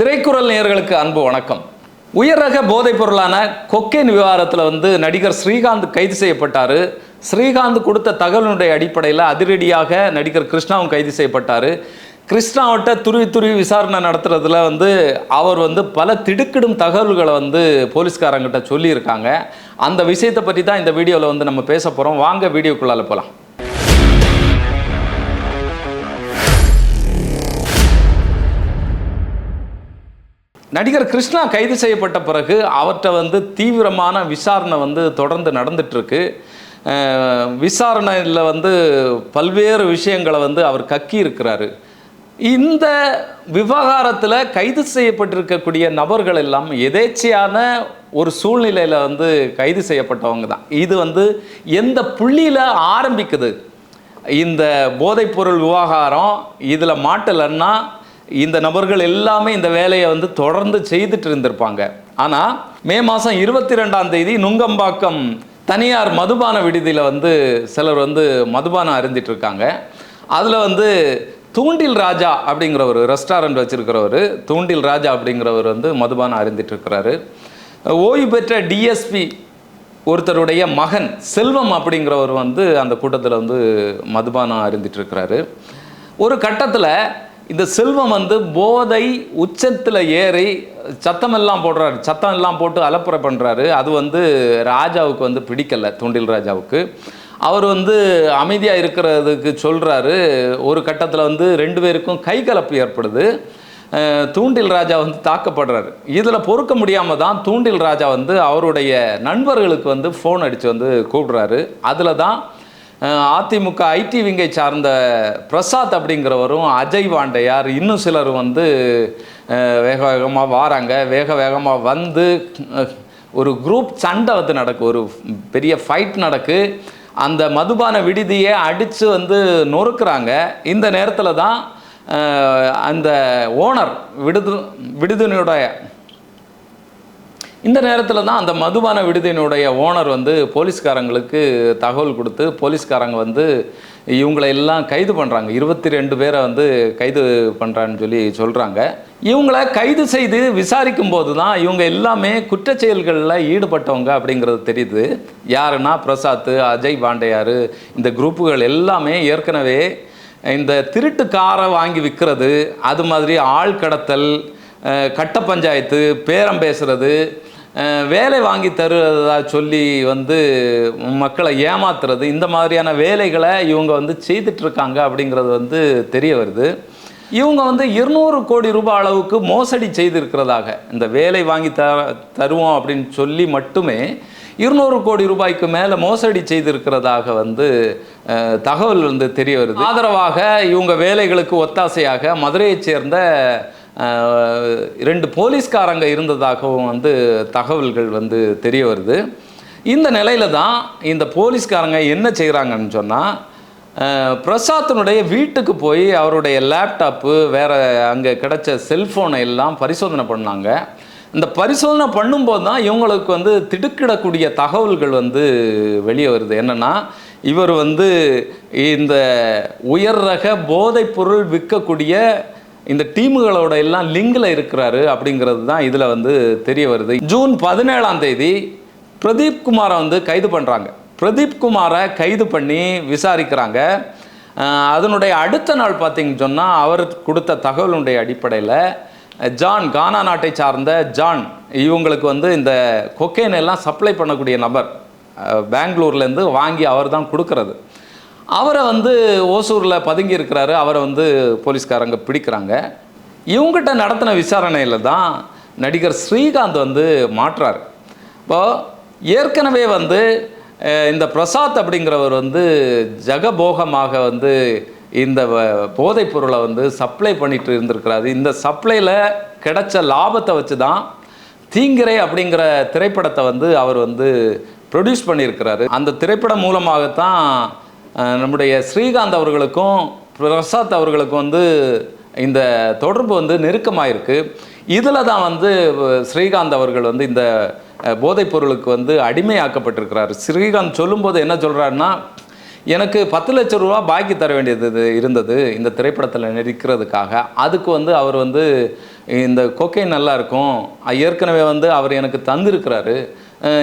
திரைக்குறள் நேயர்களுக்கு அன்பு வணக்கம். உயர் ரக போதைப் பொருளான கொக்கைன் விவகாரத்தில் வந்து நடிகர் ஸ்ரீகாந்த் கைது செய்யப்பட்டார். ஸ்ரீகாந்த் கொடுத்த தகவலினுடைய அடிப்படையில் அதிரடியாக நடிகர் கிருஷ்ணாவும் கைது செய்யப்பட்டார். கிருஷ்ணாவட்ட துருவி துருவி விசாரணை நடத்துறதுல வந்து அவர் வந்து பல திடுக்கிடும் தகவல்களை வந்து போலீஸ்காரங்கிட்ட சொல்லியிருக்காங்க. அந்த விஷயத்தை பற்றி தான் இந்த வீடியோவில் வந்து நம்ம பேச போகிறோம் வாங்க வீடியோக்குள்ளால போகலாம் நடிகர் கிருஷ்ணா கைது செய்யப்பட்ட பிறகு அவர்கிட்ட வந்து தீவிரமான விசாரணை வந்து தொடர்ந்து நடந்துட்டுருக்கு. விசாரணையில் வந்து பல்வேறு விஷயங்களை வந்து அவர் கக்கி இருக்கிறாரு. இந்த விவகாரத்தில் கைது செய்யப்பட்டிருக்கக்கூடிய நபர்கள் எல்லாம் எதேச்சையான ஒரு சூழ்நிலையில் வந்து கைது செய்யப்பட்டவங்க தான். இது வந்து எந்த புள்ளியில் ஆரம்பிக்குது? இந்த போதைப்பொருள் விவகாரம் இதில் மாட்டலைன்னா இந்த நபர்கள் எல்லாமே இந்த வேலையை வந்து தொடர்ந்து செய்துட்டு இருந்திருப்பாங்க. ஆனால் மே மாதம் இருபத்தி ரெண்டாம் தேதி நுங்கம்பாக்கம் தனியார் மதுபான விடுதியில் வந்து சிலர் வந்து மதுபானம் அருந்திட்டு இருக்காங்க. அதில் வந்து தூண்டில் ராஜா அப்படிங்கிற ஒரு ரெஸ்டாரண்ட் வச்சுருக்கிறவர் தூண்டில் ராஜா அப்படிங்கிறவர் வந்து மதுபானம் அருந்திட்டு இருக்கிறாரு. ஓய்வு பெற்ற டிஎஸ்பி ஒருத்தருடைய மகன் செல்வம் அப்படிங்கிறவர் வந்து அந்த கூட்டத்தில் வந்து மதுபானம் அருந்திட்டு இருக்கிறாரு. ஒரு கட்டத்தில் இந்த செல்வம் வந்து போதை உச்சத்தில் ஏறி சத்தமெல்லாம் போடுறாரு. சத்தம் எல்லாம் போட்டு அலப்புறை பண்ணுறாரு அது வந்து ராஜாவுக்கு வந்து பிடிக்கலை தூண்டில் ராஜாவுக்கு. அவர் வந்து அமைதியாக இருக்கிறதுக்கு சொல்கிறாரு ஒரு கட்டத்தில் வந்து ரெண்டு பேருக்கும் கை கலப்பு ஏற்படுது தூண்டில் ராஜா வந்து தாக்கப்படுறாரு. இதில் பொறுக்க முடியாமல் தான் தூண்டில் ராஜா வந்து அவருடைய நண்பர்களுக்கு வந்து ஃபோன் அடித்து வந்து கூப்பிடுறாரு. அதில் தான் அதிமுக ஐடி விங்கை சார்ந்த பிரசாத் அப்படிங்கிறவரும் அஜய் வாண்டையார் இன்னும் சிலர் வந்து வேக வேகமாக வாராங்க. வேக வேகமாக வந்து ஒரு குரூப் சண்டை வந்து நடக்கு. ஒரு பெரிய ஃபைட் நடக்கு. அந்த மதுபான விடுதியை அடித்து வந்து நொறுக்கிறாங்க. இந்த நேரத்தில் தான் அந்த ஓனர் விடுது விடுதினுடைய இந்த நேரத்தில் தான் அந்த மதுபான விடுதியினுடைய ஓனர் வந்து போலீஸ்காரங்களுக்கு தகவல் கொடுத்து போலீஸ்காரங்க வந்து இவங்களை எல்லாம் கைது பண்ணுறாங்க இருபத்தி ரெண்டு பேரை வந்து கைது பண்ணுறான்னு சொல்லி சொல்கிறாங்க இவங்களை கைது செய்து விசாரிக்கும் போது தான் இவங்க எல்லாமே குற்றச்செயல்களில் ஈடுபட்டவங்க அப்படிங்கிறது தெரியுது. யாருன்னா பிரசாத் அஜய் பாண்டையார் இந்த குரூப்புகள் எல்லாமே ஏற்கனவே இந்த திருட்டு காரை வாங்கி விற்கிறது அது மாதிரி ஆள் கடத்தல் கட்ட பஞ்சாயத்து பேரம் பேசுறது வேலை வாங்கி தருவதா சொல்லி வந்து மக்களை ஏமாத்துறது இந்த மாதிரியான வேலைகளை இவங்க வந்து செய்துட்ருக்காங்க அப்படிங்கிறது வந்து தெரிய வருது. இவங்க வந்து இருநூறு கோடி ரூபாய் அளவுக்கு மோசடி செய்திருக்கிறதாக இந்த வேலை வாங்கி த தருவோம் அப்படின்னு சொல்லி மட்டுமே இருநூறு கோடி ரூபாய்க்கு மேலே மோசடி செய்திருக்கிறதாக வந்து தகவல் வந்து தெரிய வருது. ஆதரவாக இவங்க வேலைகளுக்கு ஒத்தாசையாக மதுரையைச் சேர்ந்த ரெண்டு போலீஸ்காரங்க இருந்ததாகவும் வந்து தகவல்கள் வந்து தெரிய வருது. இந்த நிலையில தான் இந்த போலீஸ்காரங்க என்ன செய்கிறாங்கன்னு சொன்னால் பிரசாத்தினுடைய வீட்டுக்கு போய் அவருடைய லேப்டாப்பு வேறு அங்கே கிடைச்ச செல்ஃபோனை எல்லாம் பரிசோதனை பண்ணாங்க. இந்த பரிசோதனை பண்ணும்போது தான் இவங்களுக்கு வந்து திடுக்கிடக்கூடிய தகவல்கள் வந்து வெளியே வருது. என்னன்னா இவர் வந்து இந்த உயர் ரக போதைப்பொருள் விற்கக்கூடிய இந்த டீமுகளோட எல்லாம் லிங்கில் இருக்கிறாரு அப்படிங்கிறது தான் இதில் வந்து தெரிய வருது. ஜூன் பதினேழாம் தேதி பிரதீப் குமாரை வந்து கைது பண்ணுறாங்க பிரதீப் குமாரை கைது பண்ணி விசாரிக்கிறாங்க. அதனுடைய அடுத்த நாள் பார்த்தீங்கன்னு சொன்னால் அவர் கொடுத்த தகவலுடைய அடிப்படையில் ஜான் கானா நாட்டை சார்ந்த ஜான் இவங்களுக்கு வந்து இந்த கொக்கைன் எல்லாம் சப்ளை பண்ணக்கூடிய நபர் பெங்களூர்லேருந்து வாங்கி அவர் தான் கொடுக்கறது. அவரை வந்து ஓசூரில் பதுங்கி இருக்கிறாரு அவரை வந்து போலீஸ்காரங்க பிடிக்கிறாங்க. இவங்ககிட்ட நடத்தின விசாரணையில் தான் நடிகர் ஸ்ரீகாந்த் வந்து மாற்றார். இப்போது ஏற்கனவே வந்து இந்த பிரசாத் அப்படிங்கிறவர் வந்து ஜகபோகமாக வந்து இந்த வ- போதைப் பொருளை வந்து சப்ளை பண்ணிட்டு இருந்திருக்கிறாரு. இந்த சப்ளையில் கிடைச்ச லாபத்தை வச்சு தான் தீங்கிரை அப்படிங்கிற திரைப்படத்தை வந்து அவர் வந்து ப்ரொடியூஸ் பண்ணியிருக்கிறாரு. அந்த திரைப்படம் மூலமாகத்தான் நம்முடைய ஸ்ரீகாந்த் அவர்களுக்கும் பிரசாத் அவர்களுக்கும் வந்து இந்த தொடர்பு வந்து நெருக்கமாக இருக்குது இதில் தான் வந்து ஸ்ரீகாந்த் அவர்கள் வந்து இந்த போதைப்பொருளுக்கு போதைப் பொருளுக்கு வந்து அடிமையாக்கப்பட்டிருக்கிறார். ஸ்ரீகாந்த் சொல்லும்போது என்ன சொல்கிறாருன்னா எனக்கு பத்து லட்ச ரூபா பாக்கி தர வேண்டியது இது இருந்தது இந்த திரைப்படத்தில் நடிக்கிறதுக்காக. அதுக்கு வந்து அவர் வந்து இந்த கொக்கை நல்லா இருக்கும். ஏற்கனவே வந்து அவர் எனக்கு தந்திருக்கிறாரு.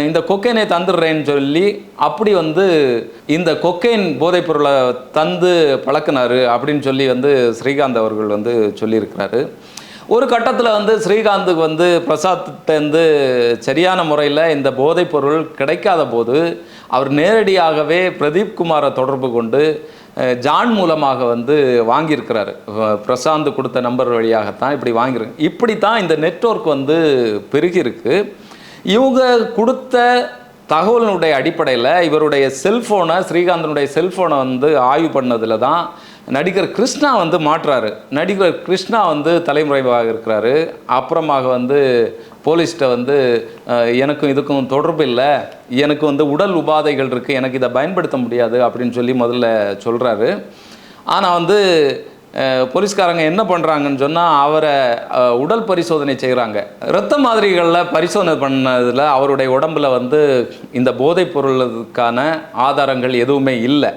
இந்த கொக்கைனை தந்துடுறேன்னு சொல்லி அப்படி வந்து இந்த கொக்கைன் போதைப் பொருளை தந்து பழக்கினாரு அப்படின்னு சொல்லி வந்து ஸ்ரீகாந்த் அவர்கள் வந்து சொல்லியிருக்கிறாரு. ஒரு கட்டத்தில் வந்து ஸ்ரீகாந்துக்கு வந்து பிரசாத்திட்டேருந்து சரியான முறையில் இந்த போதைப் பொருள் கிடைக்காத போது அவர் நேரடியாகவே பிரதீப் குமாரை தொடர்பு கொண்டு ஜான் மூலமாக வந்து வாங்கியிருக்கிறாரு. பிரசாந்து பிரசாந்த் கொடுத்த நம்பர் வழியாகத்தான் இப்படி வாங்கியிருக்கு. இப்படி தான் இந்த நெட்வொர்க் வந்து பெருகியிருக்கு. இவங்க கொடுத்த தகவலினுடைய அடிப்படையில் இவருடைய செல்ஃபோனை ஸ்ரீகாந்தனுடைய செல்ஃபோனை வந்து ஆய்வு பண்ணதில் தான் நடிகர் கிருஷ்ணா வந்து மாற்றுறாரு நடிகர் கிருஷ்ணா வந்து தலைமுறைவாக இருக்கிறாரு. அப்புறமாக வந்து போலீஸ்கிட்ட வந்து எனக்கும் இதுக்கும் தொடர்பு இல்லை. எனக்கு வந்து உடல் உபாதைகள் இருக்குது எனக்கு இதை பயன்படுத்த முடியாது. அப்படின்னு சொல்லி முதல்ல சொல்கிறாரு ஆனால் வந்து போலீஸ்காரங்க என்ன பண்ணுறாங்கன்னு சொன்னால் அவரை உடல் பரிசோதனை செய்கிறாங்க இரத்த மாதிரிகளில் பரிசோதனை பண்ணதில் அவருடைய உடம்புல வந்து இந்த போதைப் பொருளுக்கான ஆதாரங்கள் எதுவுமே இல்லை.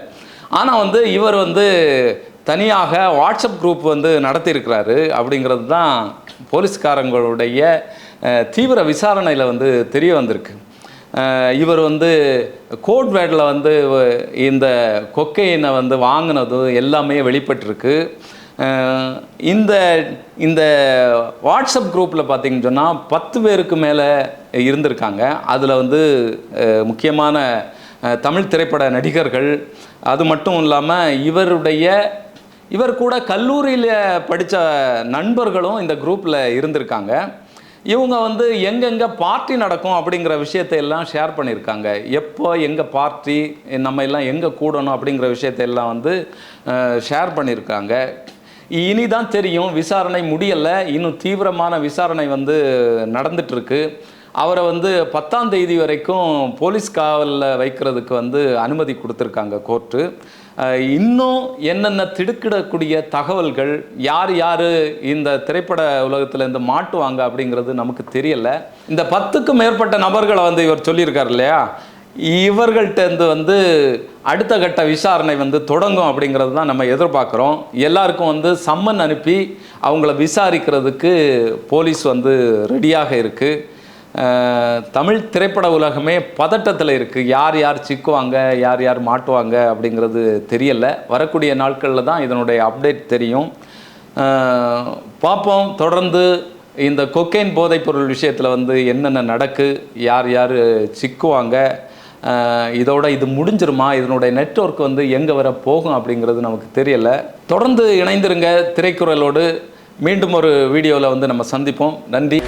ஆனால் வந்து இவர் வந்து தனியாக வாட்ஸ்அப் குரூப் வந்து நடத்தியிருக்கிறாரு அப்படிங்கிறது தான் போலீஸ்காரங்களுடைய தீவிர விசாரணையில் வந்து தெரிய வந்திருக்கு. இவர் வந்து கோட் வேர்டில் வந்து இந்த கொக்கையினை வந்து வாங்கினது எல்லாமே வெளிப்பட்டிருக்கு. இந்த இந்த வாட்ஸ்அப் குரூப்பில் பார்த்தீங்கன்னு சொன்னால் பத்து பேருக்கு மேலே இருந்திருக்காங்க. அதில் வந்து முக்கியமான தமிழ் திரைப்பட நடிகர்கள். அது மட்டும் இல்லாமல் இவருடைய இவர் கூட கல்லூரியில் படித்த நண்பர்களும் இந்த குரூப்பில் இருந்திருக்காங்க. இவங்க வந்து எங்கெங்கே பார்ட்டி நடக்கும் அப்படிங்கிற விஷயத்தை எல்லாம் ஷேர் பண்ணியிருக்காங்க. எப்போ எங்கே பார்ட்டி நம்ம எல்லாம் எங்கே கூடணும் அப்படிங்கிற விஷயத்தை எல்லாம் வந்து ஷேர் பண்ணியிருக்காங்க. இனி தான் தெரியும் விசாரணை முடியலை. இன்னும் தீவிரமான விசாரணை வந்து நடந்துட்டுருக்கு அவரை வந்து பத்தாம் தேதி வரைக்கும் போலீஸ் காவலில் வைக்கிறதுக்கு வந்து அனுமதி கொடுத்துருக்காங்க கோர்ட்டு. இன்னும் என்னென்ன திடுக்கிடக்கூடிய தகவல்கள் யார் யார் இந்த திரைப்பட உலகத்தில் இருந்து மாட்டுவாங்க அப்படிங்கிறது நமக்கு தெரியலை. இந்த பத்துக்கும் மேற்பட்ட நபர்களை வந்து இவர் சொல்லியிருக்கார் இல்லையா? இவர்கள்ட்டேருந்து வந்து அடுத்த கட்ட விசாரணை வந்து தொடங்கும் அப்படிங்கிறது தான் நம்ம எதிர்பார்க்குறோம். எல்லாருக்கும் வந்து சம்மன் அனுப்பி அவங்கள விசாரிக்கிறதுக்கு போலீஸ் வந்து ரெடியாக இருக்குது தமிழ் திரைப்பட உலகமே பதட்டத்தில் இருக்குது யார் யார் சிக்குவாங்க யார் யார் மாட்டுவாங்க அப்படிங்கிறது தெரியல. வரக்கூடிய நாட்களில் தான் இதனுடைய அப்டேட் தெரியும். பார்ப்போம். தொடர்ந்து இந்த கொக்கைன் போதைப்பொருள் விஷயத்தில் வந்து என்னென்ன நடக்கு யார் யார் சிக்குவாங்க இதோட இது முடிஞ்சிருமா இதனுடைய நெட்வொர்க் வந்து எங்கே வர போகும் அப்படிங்கிறது நமக்கு தெரியல. தொடர்ந்து இணைந்திருங்க. திரைக்குறளோடு மீண்டும் ஒரு வீடியோவில் வந்து நம்ம சந்திப்போம். நன்றி.